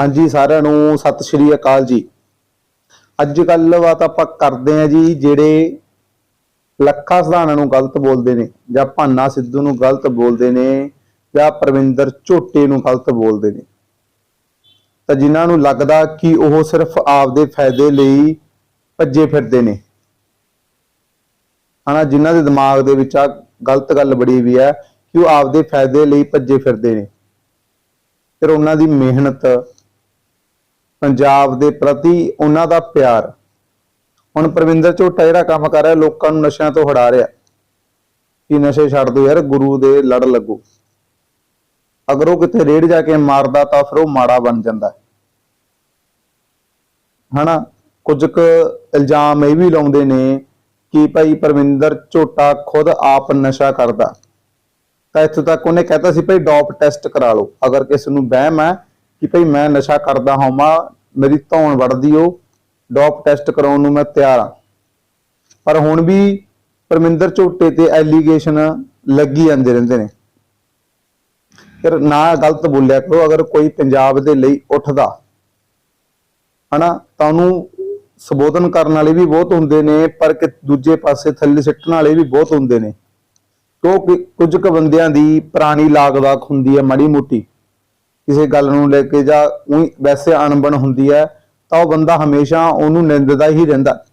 ਹਾਂਜੀ, ਸਾਰਿਆਂ ਨੂੰ ਸਤਿ ਸ਼੍ਰੀ ਅਕਾਲ ਜੀ। ਅੱਜ ਗੱਲਬਾਤ ਆਪਾਂ ਕਰਦੇ ਆਂ ਜੀ, ਜਿਹੜੇ ਲੱਖਾ ਸਧਾਣਾ ਨੂੰ ਗਲਤ ਬੋਲਦੇ ਨੇ, ਜਾਂ ਭਾਨਾ ਸਿੱਧੂ ਨੂੰ ਗਲਤ ਬੋਲਦੇ ਨੇ, ਜਾਂ ਪ੍ਰਵਿੰਦਰ ਝੋਟੇ ਨੂੰ ਗਲਤ ਬੋਲਦੇ ਨੇ। ਤਾਂ ਜਿਨ੍ਹਾਂ ਨੂੰ ਲੱਗਦਾ ਕਿ ਉਹ ਸਿਰਫ ਆਪਦੇ ਫਾਇਦੇ ਲਈ ਭੱਜੇ ਫਿਰਦੇ ਨੇ। ਹਨਾ, ਜਿਨ੍ਹਾਂ ਦੇ ਦਿਮਾਗ ਦੇ ਵਿੱਚ ਆ ਗਲਤ ਗੱਲ ਬੜੀ ਵੀ ਹੈ ਕਿ ਉਹ ਆਪਦੇ ਫਾਇਦੇ ਲਈ ਭੱਜੇ ਫਿਰਦੇ ਨੇ। ਫਿਰ ਉਹਨਾਂ ਦੀ ਮਿਹਨਤ ਪੰਜਾਬ ਦੇ ਪ੍ਰਤੀ ਉਹਨਾਂ ਦਾ ਪਿਆਰ। ਹੁਣ ਪ੍ਰਵਿੰਦਰ ਝੋਟਾ ਜਿਹੜਾ ਕੰਮ ਕਰ ਰਿਹਾ, ਲੋਕਾਂ ਨੂੰ ਨਸ਼ਿਆਂ ਤੋਂ ਹਟਾ ਰਿਹਾ। ਕਿ ਨਸ਼ੇ ਛੱਡ ਦਿਓ ਯਾਰ, ਗੁਰੂ ਦੇ ਲੜ ਲੱਗੋ। ਅਗਰ ਉਹ ਕਿਤੇ ਰੇੜ ਜਾ ਕੇ ਮਾਰਦਾ ਤਾਂ ਫਿਰ ਉਹ ਮਾੜਾ ਬਣ ਜਾਂਦਾ। ਹਨਾ? ਕੁਝ ਕੁ ਇਲਜ਼ਾਮ ਇਹ ਵੀ ਲਾਉਂਦੇ ਨੇ ਕਿ ਭਾਈ ਪਰਵਿੰਦਰ ਝੋਟਾ ਖੁਦ ਆਪ ਨਸ਼ਾ ਕਰਦਾ। ਤਾਂ ਇੱਥੋਂ ਤੱਕ ਉਹਨੇ ਕਹਿਤਾ ਸੀ, ਭਾਈ ਡੋਪ ਟੈਸਟ ਕਰਾ ਲਓ। ਅਗਰ ਕਿਸੇ ਨੂੰ ਵਹਿਮ ਹੈ ਕਿ ਭਾਈ ਮੈਂ ਨਸ਼ਾ ਕਰਦਾ ਹੋਵਾਂ, ਮੇਰੀ ਧੌਣ ਵੜਦੀ ਹੋ ਡੋਪ ਟੈਸਟ ਕਰਾਉਣ ਨੂੰ ਮੈਂ ਤਿਆਰ ਹਾਂ ਪਰ ਹੁਣ ਵੀ ਪਰਮਿੰਦਰ ਝੋਟੇ ਤੇ ਐਲੀਗੇਸ਼ਨ ਲੱਗੀ ਜਾਂਦੇ ਰਹਿੰਦੇ ਨੇ। ਫਿਰ ਨਾ ਗਲਤ ਬੋਲਿਆ ਕਰੋ, ਅਗਰ ਕੋਈ ਪੰਜਾਬ ਦੇ ਲਈ ਉੱਠਦਾ, ਹਨਾ, ਤਾਂ ਉਹਨੂੰ ਸੰਬੋਧਨ ਕਰਨ ਵਾਲੇ ਵੀ ਬਹੁਤ ਹੁੰਦੇ ਨੇ, ਪਰ ਕਿ ਦੂਜੇ ਪਾਸੇ ਥੱਲੇ ਸਿੱਟਣ ਵਾਲੇ ਵੀ ਬਹੁਤ ਹੁੰਦੇ ਨੇ। ਕਿਉਂਕਿ ਕੁਝ ਕੁ ਬੰਦਿਆਂ ਦੀ ਪੁਰਾਣੀ ਲਾਗਦਾਕ ਹੁੰਦੀ ਹੈ ਮਾੜੀ ਮੋਟੀ। ਕਿਸੇ ਗੱਲ ਨੂੰ ਲੈ ਕੇ ਜਾਂ ਊਂ ਵੈਸੇ ਅਣਬਣ ਹੁੰਦੀ ਹੈ, ਤਾਂ ਉਹ ਬੰਦਾ ਹਮੇਸ਼ਾ ਉਹਨੂੰ ਨਿੰਦਦਾ ਹੀ ਰਹਿੰਦਾ।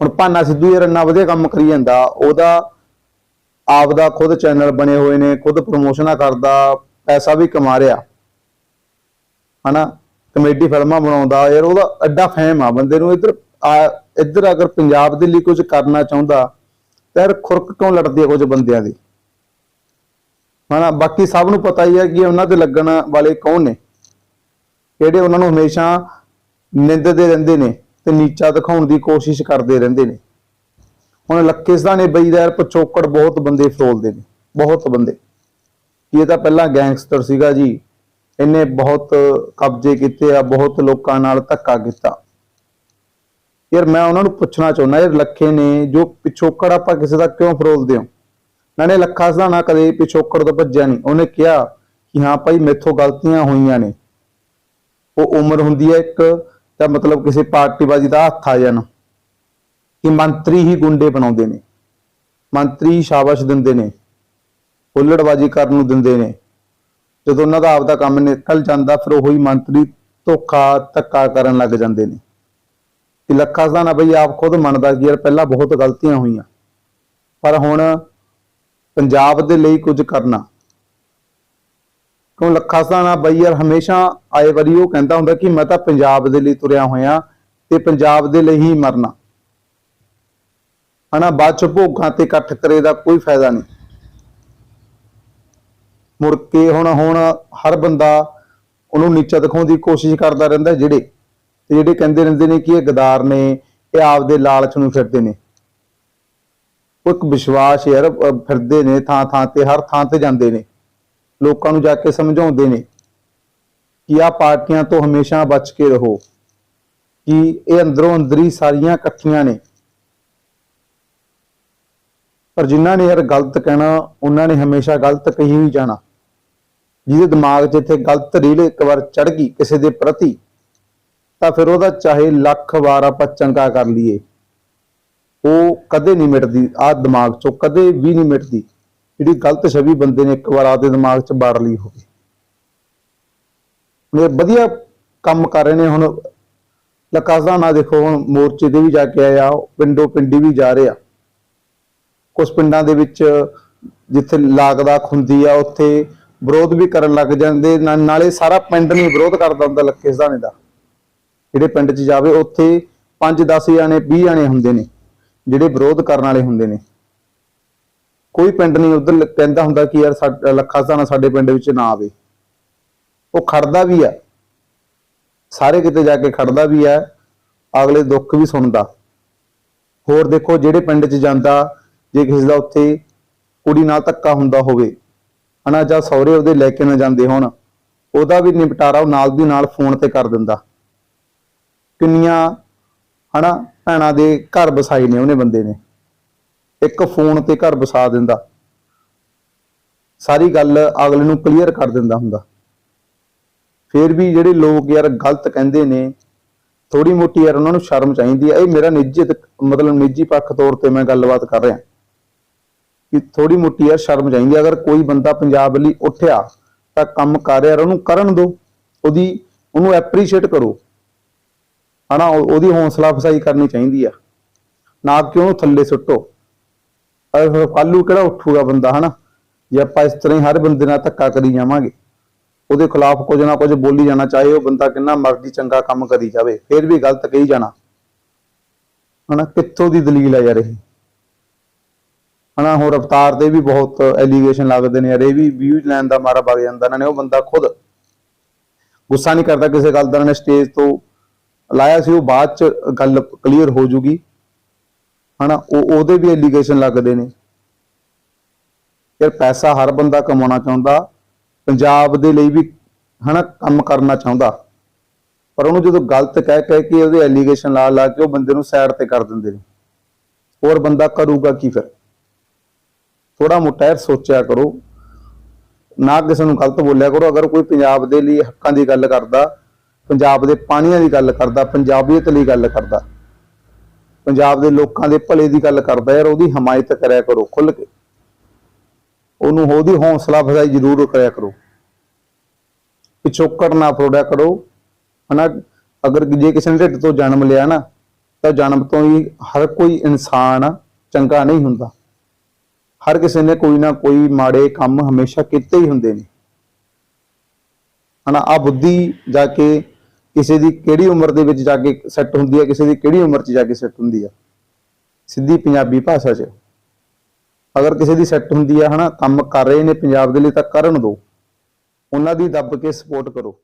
ਹੁਣ ਭਾਨਾ ਸਿੱਧੂ ਯਾਰ ਇੰਨਾ ਵਧੀਆ ਕੰਮ ਕਰੀ ਜਾਂਦਾ, ਉਹਦਾ ਆਪ ਦਾ ਖੁਦ ਚੈਨਲ ਬਣੇ ਹੋਏ ਨੇ, ਖੁਦ ਪ੍ਰਮੋਸ਼ਨਾਂ ਕਰਦਾ, ਪੈਸਾ ਵੀ ਕਮਾ ਰਿਹਾ। ਹਨਾ? ਕਮੇਡੀ ਫਿਲਮਾਂ ਬਣਾਉਂਦਾ, ਯਾਰ ਉਹਦਾ ਐਡਾ ਫੇਮ ਆ, ਬੰਦੇ ਨੂੰ ਇੱਧਰ ਆ- ਇੱਧਰ ਅਗਰ ਪੰਜਾਬ ਦੇ ਲਈ ਕੁਝ ਕਰਨਾ ਚਾਹੁੰਦਾ, ਤਾਂ ਯਾਰ ਖੁਰਕ ਕਿਉਂ ਲੜਦੀ ਹੈ ਕੁਝ ਬੰਦਿਆਂ ਦੀ? ਹਨਾ, ਬਾਕੀ ਸਭ ਨੂੰ ਪਤਾ ਹੀ ਹੈ ਕਿ ਉਹਨਾਂ ਤੇ ਲੱਗਣ ਵਾਲੇ ਕੌਣ ਨੇ। ਜਿਹੜੇ ਉਹਨਾਂ ਨੂੰ ਹਮੇਸ਼ਾ ਨਿੰਦਦੇ ਰਹਿੰਦੇ ਨੇ ਤੇ ਨੀਚਾ ਦਿਖਾਉਣ ਦੀ ਕੋਸ਼ਿਸ਼ ਕਰਦੇ ਰਹਿੰਦੇ ਨੇ। ਹੁਣ ਲੱਕੇ ਸਦਾਨੇ ਬਈ ਦਾ ਯਾਰ ਪਿਛੋਕੜ ਬਹੁਤ ਬੰਦੇ ਫਰੋਲਦੇ ਨੇ, ਬਹੁਤ ਬੰਦੇ। ਇਹ ਤਾਂ ਪਹਿਲਾਂ ਗੈਂਗਸਟਰ ਸੀਗਾ ਜੀ, ਇਹਨੇ ਬਹੁਤ ਕਬਜ਼ੇ ਕੀਤੇ ਆ, ਬਹੁਤ ਲੋਕਾਂ ਨਾਲ ਧੱਕਾ ਕੀਤਾ। ਯਾਰ ਮੈਂ ਉਹਨਾਂ ਨੂੰ ਪੁੱਛਣਾ ਚਾਹੁੰਦਾ ਯਾਰ ਲੱਖੇ ਨੇ ਜੋ ਪਿਛੋਕੜ ਆਪਾਂ ਕਿਸੇ ਦਾ ਕਿਉਂ ਫਰੋਲਦੇ ਹੋ? ਨਾਲੇ ਲੱਖਾ ਸਦਾਣਾ ਕਦੇ ਪਿਛੋਕੜ ਤੋਂ ਭੱਜਿਆ ਨਹੀਂ। ਉਹਨੇ ਕਿਹਾ ਕਿ ਹਾਂ ਭਾਈ, ਮੇਥੋਂ ਗਲਤੀਆਂ ਹੋਈਆਂ ਨੇ। ਉਹ ਉਮਰ ਹੁੰਦੀ ਹੈ ਇੱਕ, ਤਾਂ ਮਤਲਬ ਕਿਸੇ ਪਾਰਟੀਬਾਜ਼ੀ ਦਾ ਹੱਥ ਆ ਜਾਣ ਕਿ ਮੰਤਰੀ ਹੀ ਗੁੰਡੇ ਬਣਾਉਂਦੇ ਨੇ। ਮੰਤਰੀ ਹੀ ਸ਼ਾਬਾਸ਼ ਦਿੰਦੇ ਨੇ। ਹੁੱਲੜਬਾਜ਼ੀ ਕਰਨ ਨੂੰ ਦਿੰਦੇ ਨੇ। ਜਦੋਂ ਉਹਨਾਂ ਦਾ ਆਪਦਾ ਕੰਮ ਨਿਕਲ ਜਾਂਦਾ, ਫਿਰ ਉਹੀ ਮੰਤਰੀ ਧੋਖਾ, ਧੱਕਾ ਕਰਨ ਲੱਗ ਜਾਂਦੇ ਨੇ। ਕਿ ਲੱਖਾ ਸਦਾਨਾ ਬਈ ਆਪ ਖੁਦ ਮੰਨਦਾ ਕਿ ਯਾਰ, ਪਹਿਲਾਂ ਬਹੁਤ ਗਲਤੀਆਂ ਹੋਈਆਂ। ਪਰ ਹੁਣ ਪੰਜਾਬ ਦੇ ਲਈ ਕੁਝ ਕਰਨਾ। ਕਿਉਂ ਲੱਖਾ ਸਦਾਨਾ ਬਈ ਯਾਰ, ਹਮੇਸ਼ਾ ਆਏ ਵਾਰੀ ਉਹ ਕਹਿੰਦਾ ਹੁੰਦਾ ਕਿ ਮੈਂ ਤਾਂ ਪੰਜਾਬ ਦੇ ਲਈ ਤੁਰਿਆ ਹੋਇਆ ਤੇ ਪੰਜਾਬ ਦੇ ਲਈ ਹੀ ਮਰਨਾ। ਹਨਾ, ਬਾਅਦ ਚ ਭੋਗਾਂ ਤੇ ਇਕੱਠ ਕਰੇ ਦਾ ਕੋਈ ਫਾਇਦਾ ਨਹੀਂ। ਮੁੜ ਕੇ ਹੁਣ ਹੁਣ ਹਰ ਬੰਦਾ ਉਹਨੂੰ ਨੀਚਾ ਦਿਖਾਉਣ ਦੀ ਕੋਸ਼ਿਸ਼ ਕਰਦਾ ਰਹਿੰਦਾ ਜਿਹੜੇ, ਤੇ ਜਿਹੜੇ ਕਹਿੰਦੇ ਰਹਿੰਦੇ ਨੇ ਕਿ ਇਹ ਗਦਾਰ ਨੇ, ਇਹ ਆਪਦੇ ਲਾਲਚ ਨੂੰ ਫਿਰਦੇ ਨੇ। ਉਹ ਇੱਕ ਵਿਸ਼ਵਾਸ ਯਾਰ ਫਿਰਦੇ ਨੇ ਥਾਂ ਥਾਂ ਤੇ, ਹਰ ਥਾਂ ਤੇ ਜਾਂਦੇ ਨੇ। ਲੋਕਾਂ ਨੂੰ ਜਾ ਕੇ ਸਮਝਾਉਂਦੇ ਨੇ ਕਿ ਆਹ ਪਾਰਟੀਆਂ ਤੋਂ ਹਮੇਸ਼ਾ ਬਚ ਕੇ ਰਹੋ, ਕਿ ਇਹ ਅੰਦਰੋਂ ਅੰਦਰੀ ਸਾਰੀਆਂ ਇਕੱਠੀਆਂ ਨੇ। ਪਰ ਜਿਨ੍ਹਾਂ ਨੇ ਯਾਰ ਗਲਤ ਕਹਿਣਾ, ਉਹਨਾਂ ਨੇ ਹਮੇਸ਼ਾ ਗਲਤ ਕਹੀ ਹੀ ਜਾਣਾ। ਜਿਹਦੇ ਦਿਮਾਗ 'ਚ ਇੱਥੇ ਗਲਤ ਰੀਲ ਇੱਕ ਵਾਰ ਚੜ ਗਈ ਕਿਸੇ ਦੇ ਪ੍ਰਤੀ, ਤਾਂ ਫਿਰ ਉਹਦਾ ਚਾਹੇ ਲੱਖ ਵਾਰ ਆਪਾਂ ਚੰਗਾ ਕਰ ਲਈਏ। ਉਹ ਕਦੇ ਨਹੀਂ ਮਿਟਦੀ ਆ ਦਿਮਾਗ 'ਚੋਂ ਕਦੇ ਵੀ ਨਹੀਂ ਮਿਟਦੀ। ਜਿਹੜੀ ਗਲਤ ਛਵੀ ਬੰਦੇ ਨੇ ਇੱਕ ਵਾਰ ਆਪਦੇ ਦਿਮਾਗ 'ਚ ਬਾੜ ਲਈ ਹੋਵੇ। ਨੇ ਵਧੀਆ ਕੰਮ ਕਰ ਰਹੇ ਨੇ ਹੁਣ। ਲਕਾਜ਼ਾ ਨਾ ਦੇਖੋ, ਹੁਣ ਮੋਰਚੇ ਤੇ ਵੀ ਜਾ ਕੇ ਆਇਆ, ਪਿੰਡੋ ਪਿੰਡੀ ਵੀ ਜਾ ਰਹੇ। ਆ ਕੁਝ ਪਿੰਡਾਂ ਦੇ ਵਿੱਚ ਜਿੱਥੇ ਲਾਗਦਾਖ ਹੁੰਦੀ ਆ, ਉੱਥੇ ਵਿਰੋਧ ਵੀ ਕਰਨ ਲੱਗ ਜਾਂਦੇ ਨਾ- ਨਾਲੇ ਸਾਰਾ ਪਿੰਡ ਨਹੀਂ ਵਿਰੋਧ ਕਰਦਾ ਹੁੰਦਾ ਲੱਕੇ ਸਦਾਨੇ ਦਾ। ਜਿਹੜੇ ਪਿੰਡ 'ਚ ਜਾਵੇ, ਉੱਥੇ 5-10 ਜਾਣੇ 20 ਜਾਣੇ ਹੁੰਦੇ ਨੇ। ਜਿਹੜੇ ਵਿਰੋਧ ਕਰਨ ਵਾਲੇ ਹੁੰਦੇ ਨੇ। ਕੋਈ ਪਿੰਡ ਨਹੀਂ, ਉਧਰ ਕਹਿੰਦਾ ਹੁੰਦਾ ਕਿ ਯਾਰ ਸਾਡ- ਲੱਖਾ ਸਦਾਨਾ ਸਾਡੇ ਪਿੰਡ ਵਿੱਚ ਨਾ ਆਵੇ। ਉਹ ਖੜਦਾ ਵੀ ਆ। ਸਾਰੇ ਕਿਤੇ ਜਾ ਕੇ ਖੜਦਾ ਵੀ ਆ, ਅਗਲੇ ਦੁੱਖ ਵੀ ਸੁਣਦਾ। ਹੋਰ ਦੇਖੋ, ਜਿਹੜੇ ਪਿੰਡ 'ਚ ਜਾਂਦਾ, ਜੇ ਕਿਸੇ ਦਾ ਉੱਥੇ ਕੁੜੀ ਨਾਲ ਧੱਕਾ ਹੁੰਦਾ ਹੋਵੇ, ਹਨਾ, ਜਾਂ ਸਹੁਰੇ ਉਹਦੇ ਲੈ ਕੇ ਨਾ ਜਾਂਦੇ ਹੋਣ, ਉਹਦਾ ਵੀ ਨਿਪਟਾਰਾ ਉਹ ਨਾਲ ਦੀ ਨਾਲ ਫੋਨ ਤੇ ਕਰ ਦਿੰਦਾ। ਕਿੰਨੀਆਂ ਹਨਾ? ਭੈਣਾਂ ਦੇ ਘਰ ਵਸਾਈ ਨੇ ਉਹਨੇ ਬੰਦੇ ਨੇ। ਇੱਕ ਫੋਨ ਤੇ ਘਰ ਵਸਾ ਦਿੰਦਾ। ਸਾਰੀ ਗੱਲ ਅਗਲੇ ਨੂੰ ਕਲੀਅਰ ਕਰ ਦਿੰਦਾ ਹੁੰਦਾ। ਫਿਰ ਵੀ ਜਿਹੜੇ ਲੋਕ ਯਾਰ ਗਲਤ ਕਹਿੰਦੇ ਨੇ ਥੋੜੀ ਮੋਟੀ ਯਾਰ ਉਹਨਾਂ ਨੂੰ ਸ਼ਰਮ ਚਾਹੀਦੀ ਹੈ ਇਹ ਮੇਰਾ ਨਿੱਜੀ ਮਤਲਬ ਨਿੱਜੀ ਪੱਖ ਤੌਰ ਤੇ ਮੈਂ ਗੱਲਬਾਤ ਕਰ ਰਿਹਾ। ਕਿ ਥੋੜੀ ਮੋਟੀ ਯਾਰ ਸ਼ਰਮ ਚਾਹੀਦੀ ਹੈ ਅਗਰ ਕੋਈ ਬੰਦਾ ਪੰਜਾਬ ਲਈ ਉੱਠਿਆ ਤਾਂ ਕੰਮ ਕਰ ਰਿਹਾ, ਉਹਨੂੰ ਕਰਨ ਦਿਓ। ਉਹਦੀ, ਉਹਨੂੰ ਐਪਰੀਸ਼ੀਏਟ ਕਰੋ। ਹਨਾ ਉਹਦੀ ਹੌਸਲਾ ਫਸਾਈ ਕਰਨੀ ਚਾਹੀਦੀ ਆ। ਨਾ ਕਿ ਉਹਨੂੰ ਥੱਲੇ ਸੁੱਟੋ। ਕੱਲੂ ਕਿਹੜਾ ਉੱਠੂਗਾ ਬੰਦਾ, ਹਨਾ? ਜੇ ਆਪਾਂ ਇਸ ਤਰ੍ਹਾਂ ਹੀ ਹਰ ਬੰਦੇ ਨਾਲ ਧੱਕਾ ਕਰੀ ਜਾਵਾਂਗੇ, ਉਹਦੇ ਖਿਲਾਫ ਕੁਝ ਨਾ ਕੁਝ ਬੋਲੀ ਜਾਣਾ, ਚਾਹੇ ਉਹ ਬੰਦਾ ਕਿੰਨਾ ਮਰਜ਼ੀ ਚੰਗਾ ਕੰਮ ਕਰੀ ਜਾਵੇ, ਫਿਰ ਵੀ ਗਲਤ ਕਹੀ ਜਾਣਾ। ਹਨਾ, ਕਿੱਥੋਂ ਦੀ ਦਲੀਲ ਹੈ ਯਾਰ ਇਹ? ਹਨਾ ਹੋਰ ਅਵਤਾਰ ਤੇ ਵੀ ਬਹੁਤ ਐਲੀਗੇਸ਼ਨ ਲੱਗਦੇ ਨੇ ਯਾਰ, ਇਹ ਵੀ ਵਿਊਜ਼ ਲੈਣ ਦਾ ਮਾਰਾ ਵਗ ਜਾਂਦਾ। ਇਹਨਾਂ ਨੇ ਉਹ ਬੰਦਾ ਖੁਦ ਗੁੱਸਾ ਨਹੀਂ ਕਰਦਾ ਕਿਸੇ ਗੱਲ ਦਾ ਇਹਨਾਂ ਨੇ ਸਟੇਜ ਤੋਂ ਲਾਇਆ ਸੀ, ਉਹ ਬਾਅਦ ਚ ਗੱਲ ਕਲੀਅਰ ਹੋ ਜੂਗੀ। ਹਨਾ, ਉਹ ਉਹਦੇ ਵੀ ਐਲੀਗੇਸ਼ਨ ਲੱਗਦੇ ਨੇ। ਯਾਰ ਪੈਸਾ ਹਰ ਬੰਦਾ ਕਮਾਉਣਾ ਚਾਹੁੰਦਾ, ਪੰਜਾਬ ਦੇ ਲਈ ਵੀ, ਹਨਾ, ਕੰਮ ਕਰਨਾ ਚਾਹੁੰਦਾ। ਪਰ ਉਹਨੂੰ ਜਦੋਂ ਗਲਤ ਕਹਿ ਕਹਿ ਕੇ ਉਹਦੇ ਐਲੀਗੇਸ਼ਨ ਲਾ ਲਾ ਕੇ ਉਹ ਬੰਦੇ ਨੂੰ ਸਾਈਡ ਤੇ ਕਰ ਦਿੰਦੇ ਨੇ। ਹੋਰ ਬੰਦਾ ਕਰੂਗਾ ਕੀ ਫਿਰ? ਥੋੜਾ ਮੋਟਾ ਯਾਰ ਸੋਚਿਆ ਕਰੋ। ਨਾ ਕਿਸੇ ਨੂੰ ਗਲਤ ਬੋਲਿਆ ਕਰੋ। ਅਗਰ ਕੋਈ ਪੰਜਾਬ ਦੇ ਲਈ ਹੱਕਾਂ ਦੀ ਗੱਲ ਕਰਦਾ ਪੰਜਾਬ ਦੇ ਪਾਣੀਆਂ ਦੀ ਗੱਲ ਕਰਦਾ, ਪੰਜਾਬੀਅਤ ਲਈ ਗੱਲ ਕਰਦਾ। ਪੰਜਾਬ ਦੇ ਲੋਕਾਂ ਦੇ ਭਲੇ ਦੀ ਗੱਲ ਕਰਦਾ, ਯਾਰ ਉਹਦੀ ਹਮਾਇਤ ਕਰਿਆ ਕਰੋ ਖੁੱਲ ਕੇ। ਉਹਨੂੰ ਉਹਦੀ ਹੌਸਲਾ ਅਫਜ਼ਾਈ ਜ਼ਰੂਰ ਕਰਿਆ ਕਰੋ। ਪਿਛੋਕੜ ਨਾ ਫਰੋੜਿਆ ਕਰੋ। ਹਨਾ, ਅਗਰ ਜੇ ਕਿਸੇ ਨੇ ਢਿੱਡ ਤੋਂ ਜਨਮ ਲਿਆ ਨਾ, ਤਾਂ ਜਨਮ ਤੋਂ ਹੀ ਹਰ ਕੋਈ ਇਨਸਾਨ ਚੰਗਾ ਨਹੀਂ ਹੁੰਦਾ। ਹਰ ਕਿਸੇ ਨੇ ਕੋਈ ਨਾ ਕੋਈ ਮਾੜੇ ਕੰਮ ਹਮੇਸ਼ਾ ਕੀਤੇ ਹੀ ਹੁੰਦੇ ਨੇ। ਹਨਾ ਆ ਬੁੱਧੀ ਜਾ ਕੇ ਕਿਸੇ ਦੀ ਕਿਹੜੀ ਉਮਰ ਦੇ ਵਿੱਚ ਜਾ ਕੇ ਸੈੱਟ ਹੁੰਦੀ ਹੈ, ਕਿਸੇ ਦੀ ਕਿਹੜੀ ਉਮਰ 'ਚ ਜਾ ਕੇ ਸੈੱਟ ਹੁੰਦੀ ਆ ਸਿੱਧੀ ਪੰਜਾਬੀ ਭਾਸ਼ਾ 'ਚ। ਅਗਰ ਕਿਸੇ ਦੀ ਸੈੱਟ ਹੁੰਦੀ ਆ ਹਨਾ, ਕੰਮ ਕਰ ਰਹੇ ਨੇ, ਪੰਜਾਬ ਦੇ ਲਈ ਤਾਂ ਕਰਨ ਦਿਓ ਉਹਨਾਂ ਦੀ ਦੱਬ ਕੇ ਸਪੋਰਟ ਕਰੋ।